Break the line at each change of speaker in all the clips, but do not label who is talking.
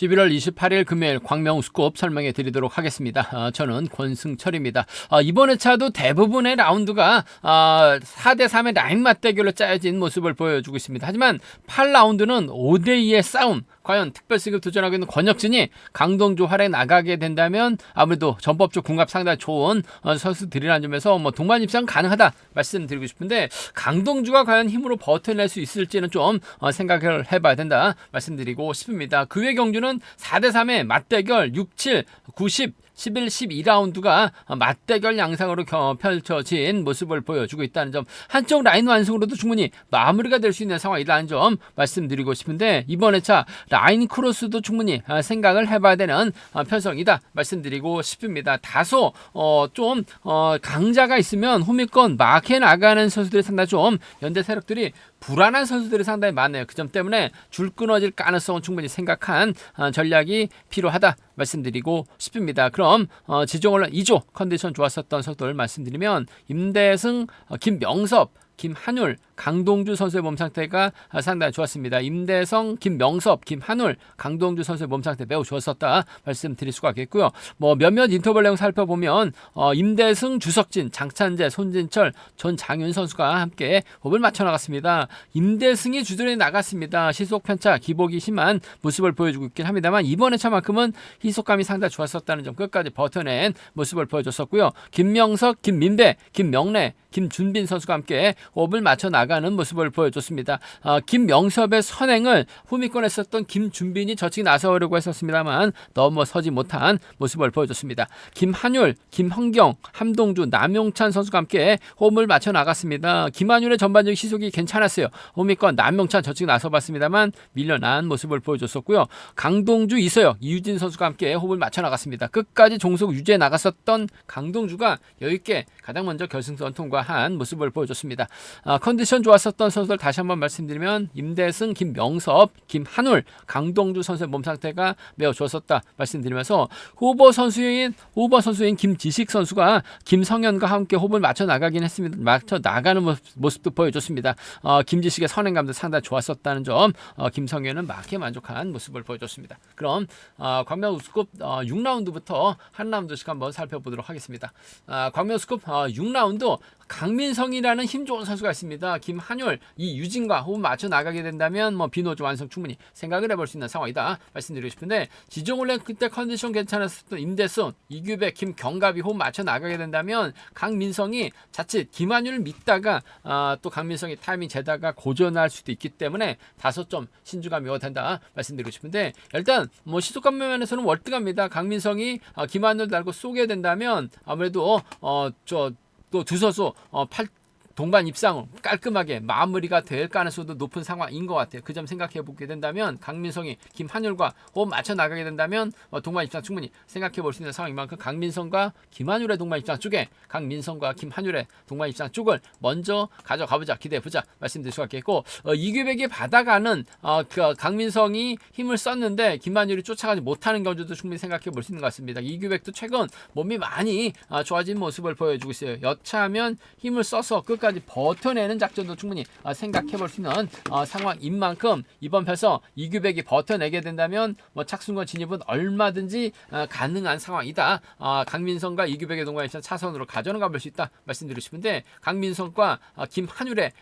11월 28일 금요일 광명우스급 설명해 드리도록 하겠습니다. 아, 저는 권승철입니다. 아, 이번 회차도 대부분의 라운드가 아, 4대 3의 라인 맞대결로 짜여진 모습을 보여주고 있습니다. 하지만 8라운드는 5대 2의 싸움. 과연 특별승을 도전하고 있는 권혁진이 강동주 활에 나가게 된다면 아무래도 전법적 궁합 상당히 좋은 어, 선수들이라는 점에서 뭐 동반 입상 가능하다 말씀드리고 싶은데 강동주가 과연 힘으로 버텨낼 수 있을지는 좀 어, 생각을 해봐야 된다 말씀드리고 싶습니다. 그 외 경주는 4대 3의 맞대결 6, 7, 90 11, 12라운드가 맞대결 양상으로 펼쳐진 모습을 보여주고 있다는 점 한쪽 라인 완승으로도 충분히 마무리가 될 수 있는 상황이라는 점 말씀드리고 싶은데 이번 회차 라인 크로스도 충분히 생각을 해봐야 되는 편성이다 말씀드리고 싶습니다. 다소 어, 좀 어, 강자가 있으면 후미권 마켓 나가는 선수들이 상당히 좀 연대 세력들이 불안한 선수들이 상당히 많네요. 그 점 때문에 줄 끊어질 가능성은 충분히 생각한 전략이 필요하다 말씀드리고 싶습니다. 그럼 어, 지정원론 2조 컨디션 좋았었던 선수들 말씀드리면 임대승, 어, 김명섭, 김한율, 강동주 선수의 몸 상태가 상당히 좋았습니다. 임대성, 김명섭, 김한울, 강동주 선수의 몸 상태 매우 좋았었다 말씀드릴 수가 있겠고요. 뭐 몇몇 인터벌 내용 살펴보면 어, 임대승, 주석진, 장찬재, 손진철, 전장윤 선수가 함께 호흡을 맞춰 나갔습니다. 임대승이 주전에 나갔습니다. 시속 편차, 기복이 심한 모습을 보여주고 있긴 합니다만 이번에 차만큼은 희속감이 상당히 좋았었다는 점 끝까지 버텨낸 모습을 보여줬었고요. 김명석, 김민배, 김명래, 김준빈 선수가 함께 호흡을 맞춰 나가 나가는 모습을 보여줬습니다. 어, 김명섭의 선행을 후미권했었던 김준빈이 저측 나서려고 했었습니다만 넘어서지 못한 모습을 보여줬습니다. 김한율, 김헌경, 함동주, 남용찬 선수가 함께 홈을 맞춰 나갔습니다. 김한율의 전반적 시속이 괜찮았어요. 호미권 남용찬 저측 나서봤습니다만 밀려난 모습을 보여줬었고요. 강동주, 이서영, 이유진 선수가 함께 홈을 맞춰 나갔습니다. 끝까지 종속 유지해 나갔었던 강동주가 여유있게 가장 먼저 결승선 통과한 모습을 보여줬습니다. 아, 컨디션 컨디션 좋았었던 선수들 다시 한번 말씀드리면 임대승, 김명섭, 김한울, 강동주 선수의 몸 상태가 매우 좋았었다 말씀드리면서 후보 선수인 후보 선수인 김지식 선수가 김성현과 함께 호흡을 맞춰 나가긴 했습니다. 맞춰 나가는 모습, 도 보여줬습니다. 어, 김지식의 선행감도 상당히 좋았었다는 점, 어, 김성현은 막게 만족한 모습을 보여줬습니다. 그럼 어, 광명 우스컵 어, 6라운드부터 한 라운드씩 한번 살펴보도록 하겠습니다. 어, 광명 우스컵 어, 6라운드 강민성이라는 힘 좋은 선수가 있습니다. 김한율, 이 유진과 호흡 맞춰 나가게 된다면 뭐 비노조 완성 충분히 생각을 해볼 수 있는 상황이다 말씀드리고 싶은데 지정올레 그때 컨디션 괜찮았었던 임대순, 이규백, 김경갑이 호흡 맞춰 나가게 된다면 강민성이 자칫 김한율을 믿다가 아, 또 강민성이 타이밍 재다가 고전할 수도 있기 때문에 다소 좀 신중함이 어된다 말씀드리고 싶은데 일단 뭐 시속감 면에서는 월등합니다. 강민성이 아, 김한율 달고 쏘게 된다면 아무래도 어, 저 또두 선수 어, 팔 동반 입상을 깔끔하게 마무리가 될 가능성도 높은 상황인 것 같아요. 그 점 생각해 보게 된다면 강민성이 김한율과 호흡 맞춰 나가게 된다면 어, 동반 입상 충분히 생각해 볼 수 있는 상황인 만큼 강민성과 김한율의 동반 입상 쪽에 강민성과 김한율의 동반 입상 쪽을 먼저 가져가 보자 기대해 보자 말씀드릴 수가 있겠고 어, 이규백이 받아가는 어, 그 강민성이 힘을 썼는데 김한율이 쫓아가지 못하는 경우도 충분히 생각해 볼 수 있는 것 같습니다. 이규백도 최근 몸이 많이 어, 좋아진 모습을 보여주고 있어요. 여차하면 힘을 써서 끝까지 끝까지 버텨내는 작전도 충분히 어, 생각해 볼 수 있는 어, 상황인 만큼 이번 편성 이규백이 버텨내게 된다면 뭐 착순권 진입은 얼마든지 어, 가능한 상황이다. 강민성과 이규백의 동반에 차선으로 가져는 가볼 수 있다 말씀드리고 싶은데 강민성과 김한율의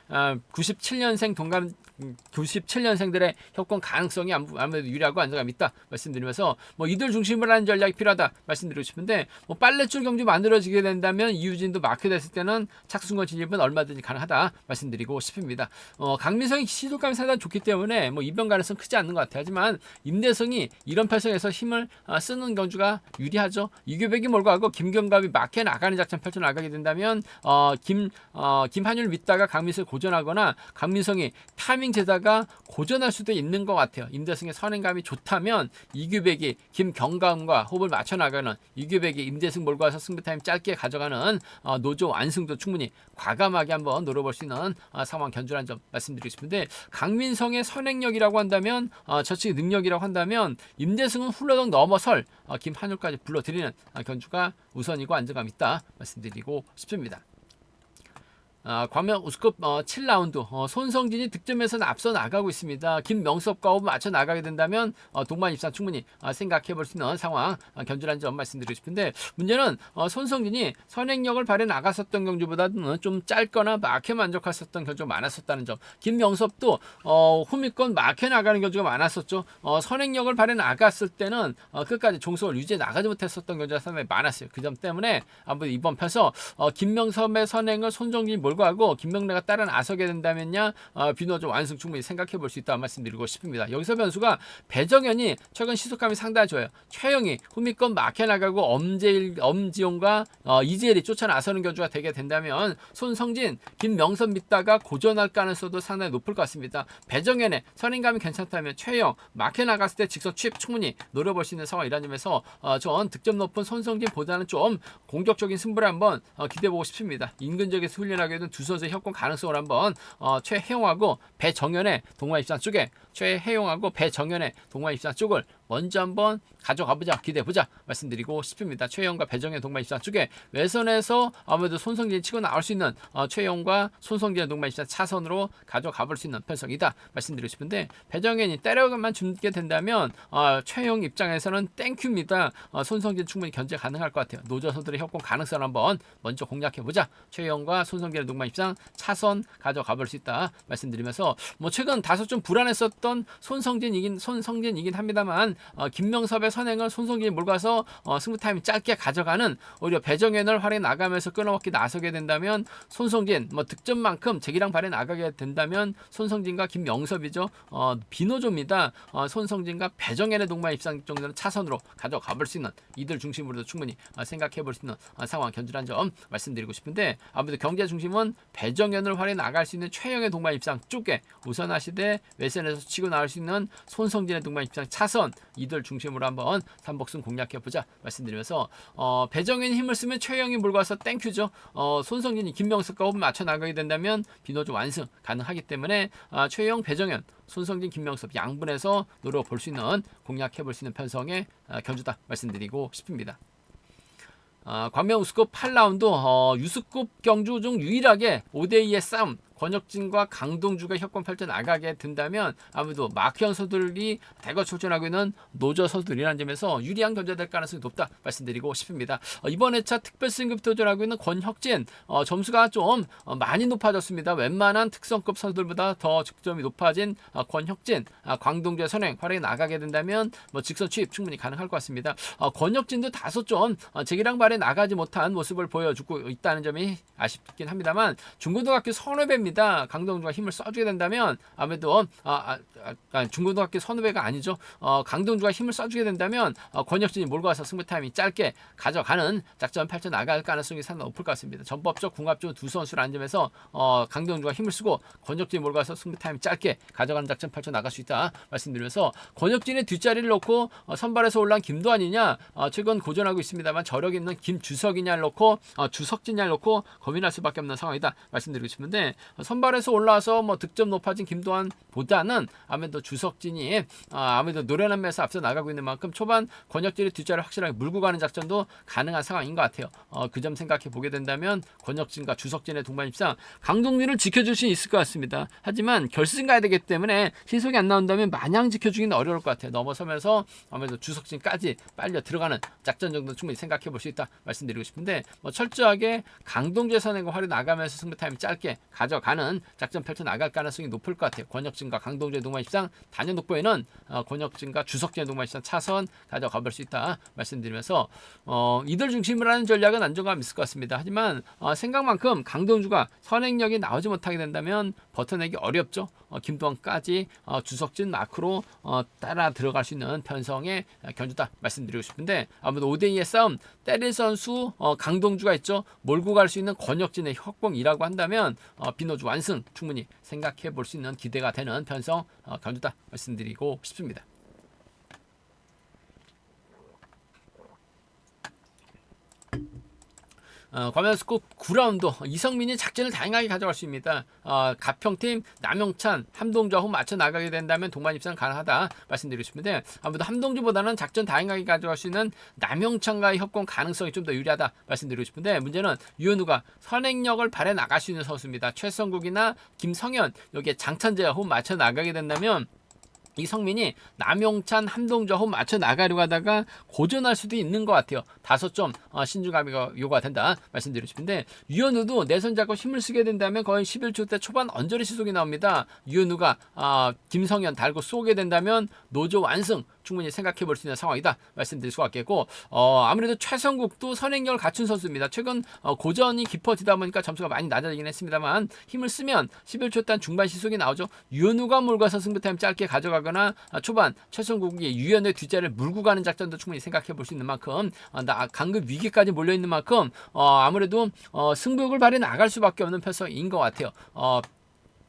97년생 동감 97년생들의 협권 가능성이 아무래도 유리하고 안정감 있다 말씀드리면서 뭐 이들 중심으로 하는 전략이 필요하다 말씀드리고 싶은데 뭐 빨래줄 경주 만들어지게 된다면 이유진도 마크 됐을 때는 착순권 진입은 얼마든지 가능하다 말씀드리고 싶습니다. 어, 강민성이 시도감이 상당히 좋기 때문에 뭐 이변 가능성 크지 않는 것 같아요. 하지만 임대성이 이런 편성에서 힘을 어, 쓰는 경주가 유리하죠. 이규백이 몰고 가고 김경갑이 마켓 나가는 작전 펼쳐 나가게 된다면 어, 김 어, 김한율 믿다가 강민성을 고전하거나 강민성이 타밍 타이밍 재다가 고전할 수도 있는 것 같아요. 임대승의 선행감이 좋다면 이규백이 김경감과 호흡을 맞춰 나가는 이규백이 임대승 몰고 와서 승부 타임 짧게 가져가는 어, 노조 완승도 충분히 과감하게 한번 노려볼 수 있는 어, 상황 견주란 점 말씀드리고 싶은데 강민성의 선행력이라고 한다면 어, 저측 능력이라고 한다면 임대승은 훌러덩 넘어설 어, 김한율까지 불러들이는 어, 견주가 우선이고 안정감 있다 말씀드리고 싶습니다. 아, 광명 우스컵 어, 7라운드 어, 손성진이 득점에서는 앞서 나가고 있습니다. 김명섭과 맞춰 나가게 된다면 어, 동반 입상 충분히 어, 생각해 볼 수 있는 상황 어, 견주란 점 말씀드리고 싶은데 문제는 어, 손성진이 선행력을 발휘 나갔었던 경주보다는 좀 짧거나 막혀 만족했었던 경주가 많았었다는 점. 김명섭도 어, 후미권 막혀 나가는 경주가 많았었죠. 어, 선행력을 발휘 나갔을 때는 어, 끝까지 종속을 유지해 나가지 못했었던 경주가 상당히 많았어요. 그 점 때문에 아무래도 이번 편서 어, 김명섭의 선행을 손정진이 몰고 하고 김명래가 따라 나서게 된다면야 어, 비노 좀 완승 충분히 생각해 볼 수 있다 말씀드리고 싶습니다. 여기서 변수가 배정현이 최근 시속감이 상당히 좋아요. 최영이 후미권 막혀 나가고 엄재일 엄지용과 어, 이재일이 쫓아 나서는 경주가 되게 된다면 손성진, 김명선 믿다가 고전할 가능성도 상당히 높을 것 같습니다. 배정현의 선행감이 괜찮다면 최영 막혀 나갔을 때 직선 취입 충분히 노려볼 수 있는 상황이라는 점에서 어, 전 득점 높은 손성진보다는 좀 공격적인 승부를 한번 어, 기대해 보고 싶습니다. 인근 지역에서 훈련하게 된두 선수의 협공 가능성을 한번 어, 최혜용하고 배정현의 동호회 입장 쪽에 최혜용하고 배정현의 동호회 입장 쪽을 먼저 한번 가져가 보자 기대해 보자 말씀드리고 싶습니다. 최영과 배정현 동반 입사 쪽에 외선에서 아무래도 손성진 치고 나올 수 있는 어, 최영과 손성진의 동반 입사 차선으로 가져가 볼 수 있는 편성이다 말씀드리고 싶은데 배정현이 때려만 주게 된다면 어, 최영 입장에서는 땡큐입니다. 어, 손성진 충분히 견제 가능할 것 같아요. 노조 선들의 협공 가능성을 한번 먼저 공략해 보자. 최영과 손성진의 동반 입상 차선 가져가 볼 수 있다 말씀드리면서 뭐 최근 다소 좀 불안했었던 손성진이긴 손성진이긴 합니다만 어, 김명섭의 선행을 손성진이 몰고 가서 어, 승부 타임이 짧게 가져가는 오히려 배정현을 활에 나가면서 끊어먹기 나서게 된다면 손성진 뭐 득점만큼 제기랑 발에 나가게 된다면 손성진과 김명섭이죠. 어, 비노조입니다. 어, 손성진과 배정현의 동반 입상 정도는 차선으로 가져가 볼 수 있는 이들 중심으로도 충분히 어, 생각해 볼 수 있는 어, 상황 견주란 점 말씀드리고 싶은데 아무래도 경제 중심은 배정현을 활에 나갈 수 있는 최영의 동반 입상 쪽에 우선하시되 외선에서 치고 나올 수 있는 손성진의 동반 입상 차선 이들 중심으로 한번 삼복승 공략해 보자 말씀드리면서 어, 배정현이 힘을 쓰면 최영이 몰고 와서 땡큐죠. 어, 손성진이 김명석과 호흡 맞춰 나가게 된다면 비노조 완승 가능하기 때문에 어, 최영, 배정현, 손성진, 김명섭 양분에서 노려볼 수 있는 공략해 볼 수 있는 편성의 어, 견주다 말씀드리고 싶습니다. 아, 광명 우스컵 8라운드 어, 유스컵 경주 중 유일하게 5대2의 싸움 권혁진과 강동주가 협권 펼쳐 나가게 된다면 아무래도 마크현 선수들이 대거 출전하고 있는 노저 선수들이라는 점에서 유리한 견제될 가능성이 높다 말씀드리고 싶습니다. 어, 이번 회차 특별 승급 도전하고 있는 권혁진 어, 점수가 좀 어, 많이 높아졌습니다. 웬만한 특성급 선수들보다 더 득점이 높아진 어, 권혁진, 아, 광동주의 선행 활약에 나가게 된다면 뭐 직선 취입 충분히 가능할 것 같습니다. 어, 권혁진도 다소 좀 어, 제기랑 발에 나가지 못한 모습을 보여주고 있다는 점이 아쉽긴 합니다만 중고등학교 선후배입니다. 강동주가 힘을 써주게 된다면 아무래도 아, 아, 아, 중고등학교 선후배가 아니죠. 어, 강동주가 힘을 써주게 된다면 어, 권혁진이 몰고 와서 승부 타임이 짧게 가져가는 작전 펼쳐 나갈 가능성이 상당히 높을 것 같습니다. 전법적 궁합적 두 선수를 앉으면서 어, 강동주가 힘을 쓰고 권혁진이 몰고 와서 승부 타임이 짧게 가져가는 작전 펼쳐 나갈 수 있다 말씀드리면서 권혁진의 뒷자리를 놓고 어, 선발에서 올라온 김도환이냐 어, 최근 고전하고 있습니다만 저력 있는 김주석이냐를 놓고 어, 주석진냐를 놓고 고민할 수밖에 없는 상황이다 말씀드리고 싶은데 어, 선발에서 올라와서 뭐 득점 높아진 김도환보다는 아무래도 주석진이 아, 아무래도 노련한 면에서 앞서 나가고 있는 만큼 초반 권혁진의 뒷자리를 확실하게 물고 가는 작전도 가능한 상황인 것 같아요. 어, 그 점 생각해 보게 된다면 권혁진과 주석진의 동반 입상 강동민을 지켜줄 수 있을 것 같습니다. 하지만 결승 가야 되기 때문에 신속이 안 나온다면 마냥 지켜주기는 어려울 것 같아요. 넘어서면서 아무래도 주석진까지 빨려 들어가는 작전 정도 충분히 생각해 볼 수 있다 말씀드리고 싶은데 뭐 철저하게 강동재 선행과 활이 나가면서 승부 타임이 짧게 가져가 는 작전 펼쳐 나갈 가능성이 높을 것 같아요. 권혁진과 강동재 동반 입상 단연 독보에는 어, 권혁진과 주석진의 동반 입상 차선 가져가 볼 수 있다 말씀드리면서 어, 이들 중심으로 하는 전략은 안정감 있을 것 같습니다. 하지만 어, 생각만큼 강동주가 선행력이 나오지 못하게 된다면 버텨내기 어렵죠. 어, 김도환까지 어, 주석진 마크로 어, 따라 들어갈 수 있는 편성의 견주다 말씀드리고 싶은데 아무래도 5대2의 싸움 때릴 선수 어, 강동주가 있죠. 몰고 갈 수 있는 권혁진의 협공이라고 한다면 어, 비노 주 완승 충분히 생각해 볼 수 있는 기대가 되는 편성 어, 견주다 말씀드리고 싶습니다. 어, 과면스급 9라운드 이성민이 작전을 다양하게 가져갈 수 있습니다. 어, 가평팀 남영찬, 함동주하고 맞춰 나가게 된다면 동반 입상 가능하다 말씀드리고 싶은데 아무래도 함동주보다는 작전 다양하게 가져갈 수 있는 남영찬과의 협공 가능성이 좀 더 유리하다 말씀드리고 싶은데 문제는 유현우가 선행력을 발해 나갈 수 있는 선수입니다. 최성국이나 김성현 여기에 장찬재하고 맞춰 나가게 된다면 이성민이 남용찬, 함동주하고 맞춰 나가려고 하다가 고전할 수도 있는 것 같아요. 다소 좀 어, 신중감이 요구가 된다 말씀드리고 싶은데 유현우도 내선 잡고 힘을 쓰게 된다면 거의 11초 때 초반 언저리 시속이 나옵니다. 유현우가 어, 김성현 달고 쏘게 된다면 노조 완승 충분히 생각해 볼 수 있는 상황이다 말씀드릴 수가 있겠고 어, 아무래도 최성국도 선행력을 갖춘 선수입니다. 최근 어, 고전이 깊어지다 보니까 점수가 많이 낮아지긴 했습니다만 힘을 쓰면 11초 단 중반 시속이 나오죠. 유현우가 몰가서 승부 타임 짧게 가져가 거나 아, 초반 최성국이 유현의 뒷자리를 물고 가는 작전도 충분히 생각해 볼 수 있는 만큼 어, 나 강급 위기까지 몰려 있는 만큼 어, 아무래도 어, 승부욕을 발휘 나갈 수밖에 없는 편성인 것 같아요.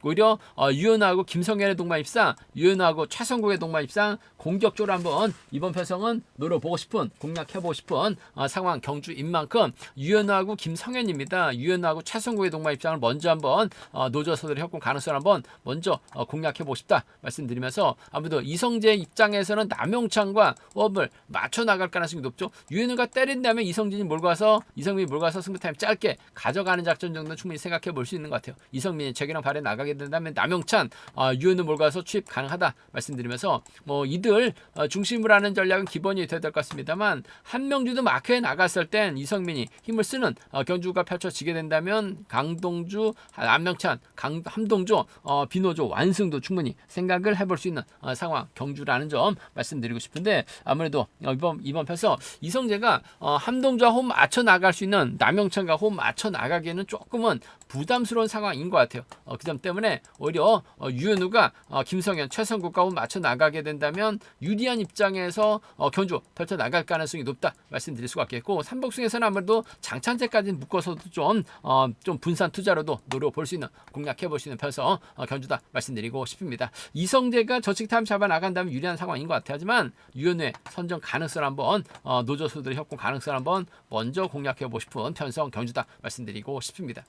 어, 오히려 어, 유현하고 김성현의 동반 입상, 유현하고 최성국의 동반 입상 공격적으로 한번 이번 편성은 노려보고 싶은 공략해보고 싶은 어, 상황 경주인 만큼 유현하고 김성현입니다. 유현하고 최성국의 동반 입상을 먼저 한번 어, 노조서들의 협공 가능성을 한번 먼저 어, 공략해보고 싶다 말씀드리면서 아무래도 이성재 입장에서는 남용창과 호흡을 맞춰 나갈 가능성이 높죠. 유현우가 때린다면 이성진이 몰고 가서 이성민이 몰고 가서 승부 타임 짧게 가져가는 작전 정도는 충분히 생각해 볼 수 있는 것 같아요. 이성민이 재기랑 발에 나가게 된다면 남용찬, 어, 유현우 몰고 가서 취입 가능하다 말씀드리면서 뭐 이들 어, 중심으로 하는 전략은 기본이 돼야 될 것 같습니다만 한명주도 마크에 나갔을 땐 이성민이 힘을 쓰는 어, 경주가 펼쳐지게 된다면 강동주, 남명찬, 강, 함동주, 어, 비노조 완승도 충분히 생각을 해볼 수 있는 어, 상황 경주라는 점 말씀드리고 싶은데 아무래도 어, 이번 이번 편서 이성재가 어, 함동주와 홈 맞춰 나갈 수 있는 남영찬과 홈 맞춰 나가기에는 조금은 부담스러운 상황인 것 같아요. 어, 그 점 때문에 오히려 어, 유현우가 어, 김성현, 최성국과 홈 맞춰 나가게 된다면 유리한 입장에서 어, 견주 펼쳐 나갈 가능성이 높다 말씀드릴 수가 있겠고 삼복승에서는 아무래도 장찬재까지 묶어서도 좀, 어, 좀 분산 투자로도 노려볼 수 있는 공략해 볼 수 있는 편서 어, 견주다 말씀드리고 싶습니다. 이성재가 저식 타임 잡아 나간다면 유리한 상황인 것 같아요. 하지만 유현우의 선정 가능성 한번 어, 노조수들의 협공 가능성 한번 먼저 공략해 보고 싶은 편성 견주다 말씀드리고 싶습니다.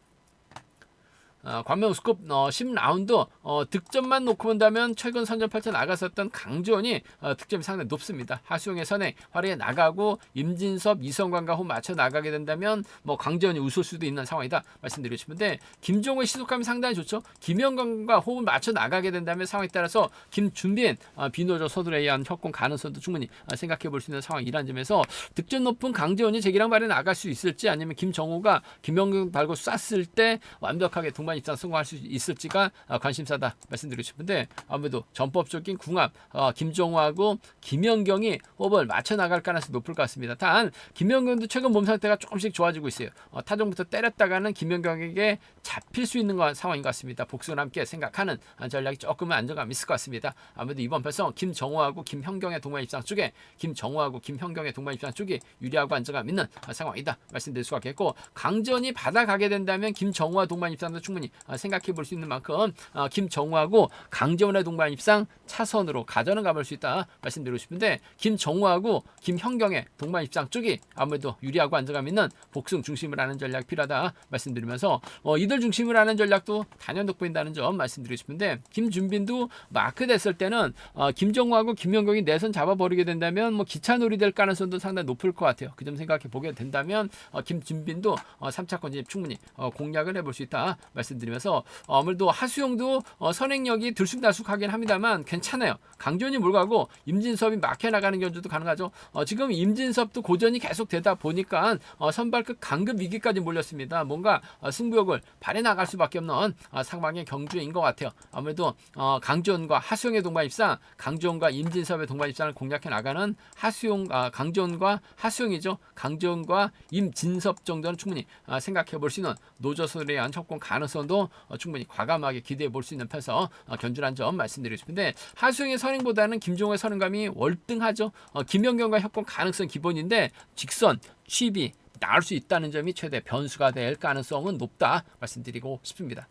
어, 광명스컵 어, 10라운드 어, 득점만 놓고 본다면 최근 선전 펼쳐 나갔었던 강지원이 어, 득점이 상당히 높습니다. 하수영의 선에 활약해 나가고 임진섭, 이성관과 호 맞춰 나가게 된다면 뭐 강지원이 웃을 수도 있는 상황이다 말씀드리고 싶은데 김종호의 시속감이 상당히 좋죠. 김영광과 호흡을 맞춰 나가게 된다면 상황에 따라서 김준빈, 어, 비노조 서둘에 의한 협공 가능성도 충분히 어, 생각해 볼 수 있는 상황이라는 점에서 득점 높은 강지원이 제기랑 발에 나갈 수 있을지 아니면 김정호가 김영경 달고 쐈을 때 완벽하게 동반 입장 성공할 수 있을지가 어, 관심사다 말씀드리고 싶은데 아무래도 전법적인 궁합 어, 김정호하고 김연경이 호흡을 맞춰 나갈 가능성이 높을 것 같습니다. 단 김연경도 최근 몸 상태가 조금씩 좋아지고 있어요. 어, 타종부터 때렸다가는 김연경에게 잡힐 수 있는 건 상황인 것 같습니다. 복수와 함께 생각하는 전략이 조금은 안정감 있을 것 같습니다. 아무래도 이번 편성 김정호하고 김현경의 동반 입장 쪽에 김정호하고 김현경의 동반 입장 쪽이 유리하고 안정감 있는 상황이다 말씀드릴 수가 있겠고 강전이 받아가게 된다면 김정호와 동반 입장도 충분히 어, 생각해 볼 수 있는 만큼 어, 김정우하고 강재원의 동반 입상 차선으로 가져는 가볼 수 있다 말씀드리고 싶은데 김정우하고 김현경의 동반 입상 쪽이 아무래도 유리하고 안정감 있는 복승 중심을 하는 전략이 필요하다 말씀드리면서 어, 이들 중심을 하는 전략도 단연독 보인다는 점 말씀드리고 싶은데 김준빈도 마크 됐을 때는 어, 김정우하고 김현경이 내선 잡아버리게 된다면 뭐 기차놀이 될 가능성도 상당히 높을 것 같아요. 그 점 생각해 보게 된다면 어, 김준빈도 어, 3차권 진입 충분히 어, 공략을 해볼 수 있다 말씀 드리면서 어, 아무래도 하수영도 어, 선행력이 들쑥날쑥하긴 합니다만 괜찮아요. 강전이 몰가고 임진섭이 막혀 나가는 견주도 가능하죠. 어, 지금 임진섭도 고전이 계속 되다 보니까 어, 선발급 강급 위기까지 몰렸습니다. 뭔가 어, 승부욕을 발해 나갈 수밖에 없는 어, 상황의 경주인 것 같아요. 아무래도 어, 강전과 하수영의 동반 입상, 강전과 임진섭의 동반 입상을 공략해 나가는 하수영, 아, 강전과 하수영이죠. 강전과 임진섭 정도는 충분히 아, 생각해 볼 수 있는 노조설에 의한 협공 가능성 도 어, 충분히 과감하게 기대해 볼 수 있는 편서 어, 견주란 점 말씀드리고 싶은데 하수영의 선행보다는 김종호의 선행감이 월등하죠. 어, 김연경과 협공 가능성 기본인데 직선, 취입이 나올 수 있다는 점이 최대 변수가 될 가능성은 높다 말씀드리고 싶습니다.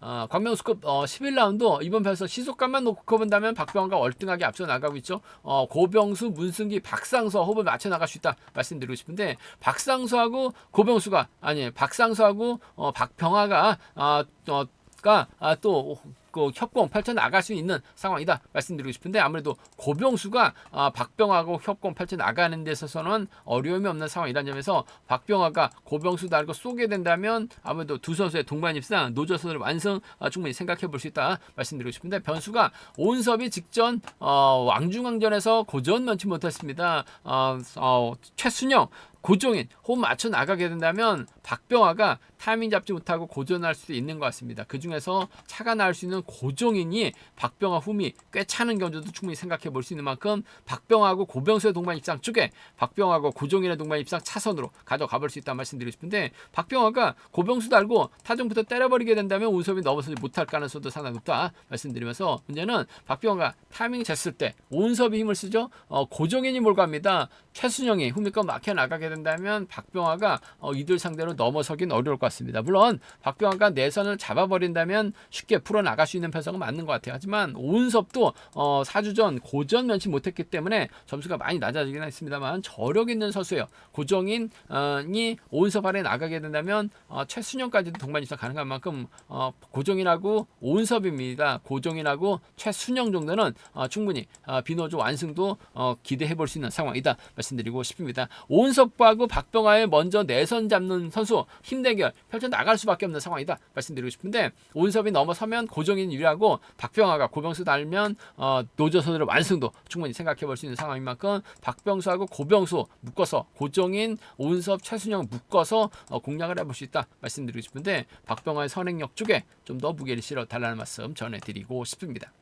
어, 광명수급 어, 11라운드 이번 편에서 시속감만 놓고 본다면 박병호가 월등하게 앞서 나가고 있죠. 어, 고병수, 문승기, 박상서 호흡을 맞춰 나갈 수 있다 말씀드리고 싶은데 박상서하고 고병수가 아니 박상서하고 어, 박병화가 아, 어, 가, 아, 또, 그 협공 펼쳐 나갈 수 있는 상황이다 말씀드리고 싶은데 아무래도 고병수가 아, 박병하고 협공 펼쳐 나가는 데 있어서는 어려움이 없는 상황이라는 점에서 박병하가 고병수 달고 쏘게 된다면 아무래도 두 선수의 동반 입상 노조선을 완성 아, 충분히 생각해 볼 수 있다 말씀드리고 싶은데 변수가 온섭이 직전 어, 왕중왕전에서 고전 면치 못했습니다. 어, 어, 최순영 고종인 호흡 맞춰 나가게 된다면 박병화가 타이밍 잡지 못하고 고전할 수도 있는 것 같습니다. 그 중에서 차가 나올 수 있는 고종인이 박병화 흠이 꽤 차는 경우도 충분히 생각해 볼 수 있는 만큼 박병화하고 고병수의 동반 입상 쪽에 박병화하고 고종인의 동반 입상 차선으로 가져가 볼 수 있다는 말씀드리고 싶은데 박병화가 고병수 달고 타종부터 때려버리게 된다면 운섭이 넘어서지 못할 가능성도 상당히 높다 말씀드리면서 문제는 박병화가 타이밍 쟀을 때 온섭이 힘을 쓰죠. 어, 고종인이 몰고합니다. 최순영이 흠이껏 막혀 나가게 된다 면 박병화가 어, 이들 상대로 넘어서긴 어려울 것 같습니다. 물론 박병화가 내선을 잡아버린다면 쉽게 풀어 나갈 수 있는 편성은 맞는 것 같아요. 하지만 오은섭도 어, 4주 전 고전 면치 못했기 때문에 점수가 많이 낮아지긴 했습니다만 저력 있는 선수예요. 고정인이 오은섭 아래 나가게 된다면 어, 최순영까지도 동반 입상 가능한 만큼 어, 고정인하고 오은섭입니다. 고정인하고 최순영 정도는 어, 충분히 어, 비노조 완승도 어, 기대해 볼 수 있는 상황이다 말씀드리고 싶습니다. 오은섭 하고 박병화의 먼저 내선 잡는 선수 힘 대결 펼쳐 나갈 수밖에 없는 상황이다 말씀드리고 싶은데 오은섭이 넘어서면 고정인 유리하고 박병화가 고병수 달면 어, 노조 선수를 완승도 충분히 생각해 볼 수 있는 상황인 만큼 박병수하고 고병수 묶어서 고정인 오은섭 최순영 묶어서 어, 공략을 해볼 수 있다 말씀드리고 싶은데 박병화의 선행력 쪽에 좀 더 무게를 실어 달라는 말씀 전해드리고 싶습니다.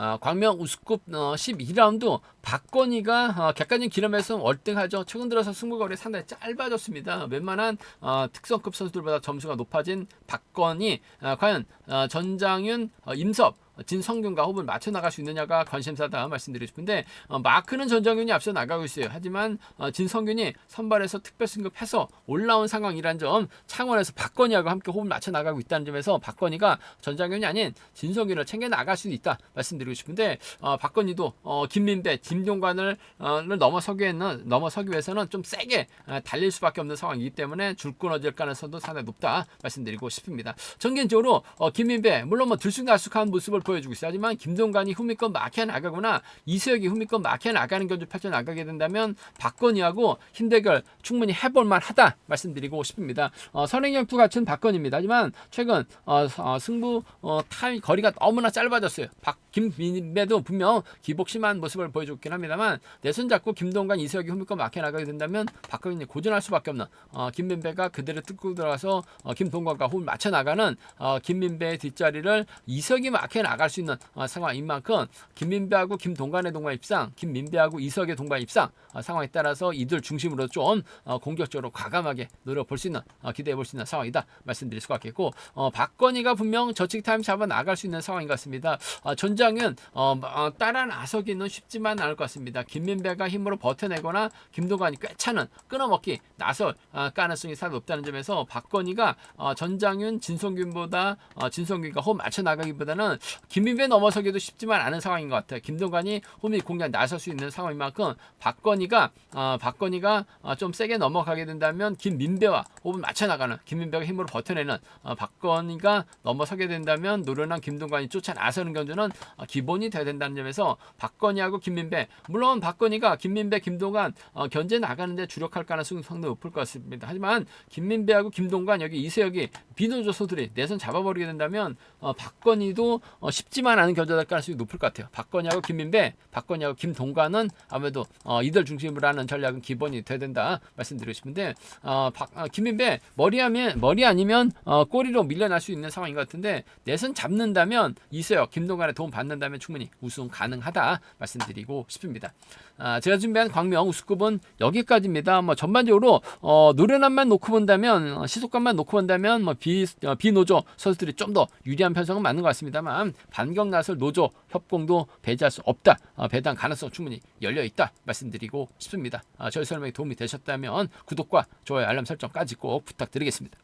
아, 광명 우스급 어, 12라운드 박건희가 어, 객관적인 기름에서 월등하죠. 최근 들어서 승부거리 상당히 짧아졌습니다. 웬만한 어, 특성급 선수들보다 점수가 높아진 박건희 아, 과연 어, 전장윤, 어, 임섭 진성균과 호흡을 맞춰 나갈 수 있느냐가 관심사다 말씀드리고 싶은데 어, 마크는 전정윤이 앞서 나가고 있어요. 하지만 어, 진성균이 선발에서 특별 승급해서 올라온 상황이란 점 창원에서 박건희하고 함께 호흡을 맞춰 나가고 있다는 점에서 박건희가 전장윤이 아닌 진성균을 챙겨 나갈 수도 있다 말씀드리고 싶은데 어, 박건희도 어, 김민배, 김동관을 어, 를 넘어서기 넘어서기 위해서는 좀 세게 어, 달릴 수밖에 없는 상황이기 때문에 줄 끊어질 가능성도 상당히 높다 말씀드리고 싶습니다. 전개적으로 어, 김민배 물론 뭐 들쑥날쑥한 모습을 보여주고 있어요. 하지만 김동관이 후미권 막혀 나가거나 이수혁이 후미권 막혀 나가는 경주 펼쳐 나가게 된다면 박건희하고 힘대결 충분히 해볼 만 하다 말씀드리고 싶습니다. 어, 선행력투 같은 박건희입니다. 하지만 최근 어, 어, 승부 어, 타임 거리가 너무나 짧아졌어요. 박 김민배도 분명 기복심한 모습을 보여줬긴 합니다만 내 손 잡고 김동관 이수혁이 후미권 막혀 나가게 된다면 박건희 고전할 수밖에 없는 어, 김민배가 그대로 뚫고 들어가서 어, 김동관과 호흡을 맞춰 나가는 어, 김민배의 뒷자리를 이석이 막혀 나갈 수 있는 어, 상황인 만큼 김민배하고 김동관의 동반 입상, 김민배하고 이석의 동반 입상 어, 상황에 따라서 이들 중심으로 좀 어, 공격적으로 과감하게 노려볼 수 있는 어, 기대해 볼 수 있는 상황이다 말씀드릴 수가 있겠고 어, 박건희가 분명 저측 타임 잡아 나갈 수 있는 상황인 것 같습니다. 어, 전 장은 어, 어, 따라 나서기는 쉽지만 않을 것 같습니다. 김민배가 힘으로 버텨내거나 김동관이 꽤 차는 끊어먹기 나설 어, 가능성이 상당히 높다는 점에서 박건희가 어, 전장윤 진성균보다 어, 진성균과 홈 맞춰 나가기보다는 김민배 넘어서기도 쉽지만 않은 상황인 것 같아요. 김동관이 홈이 공략 나설 수 있는 상황인 만큼 박건희가 어, 박건희가 어, 좀 세게 넘어가게 된다면 김민배와 호흡을 맞춰 나가는 김민배가 힘으로 버텨내는 어, 박건희가 넘어서게 된다면 노련한 김동관이 쫓아 나서는 경주는 어, 기본이 돼야 된다는 점에서 박건희하고 김민배 물론 박건희가 김민배, 김동관 어, 견제 나가는데 주력할 가능성이 상당히 높을 것 같습니다. 하지만 김민배하고 김동관 여기 이세혁이 비노조 소들이 내선 잡아버리게 된다면 어, 박건희도 어, 쉽지만 않은 견제될 가능성이 높을 것 같아요. 박건희하고 김민배, 박건희하고 김동관은 아무래도 어, 이들 중심으로 하는 전략은 기본이 돼야 된다 말씀드리고 싶은데 어, 박, 어, 김민배 머리하면 머리 아니면 어, 꼬리로 밀려날 수 있는 상황인 것 같은데 내선 잡는다면 이세혁, 김동관의 도움 받는다면 충분히 우승 가능하다 말씀드리고 싶습니다. 아, 제가 준비한 광명 우승급은 여기까지입니다. 뭐 전반적으로 어, 노련함만 놓고 본다면 어, 시속감만 놓고 본다면 뭐 비, 어, 비노조 선수들이 좀 더 유리한 편성은 맞는 것 같습니다만 반격 나설 노조 협공도 배제할 수 없다. 어, 배당 가능성 충분히 열려 있다 말씀드리고 싶습니다. 아, 저희 설명이 도움이 되셨다면 구독과 좋아요 알람 설정까지 꼭 부탁드리겠습니다.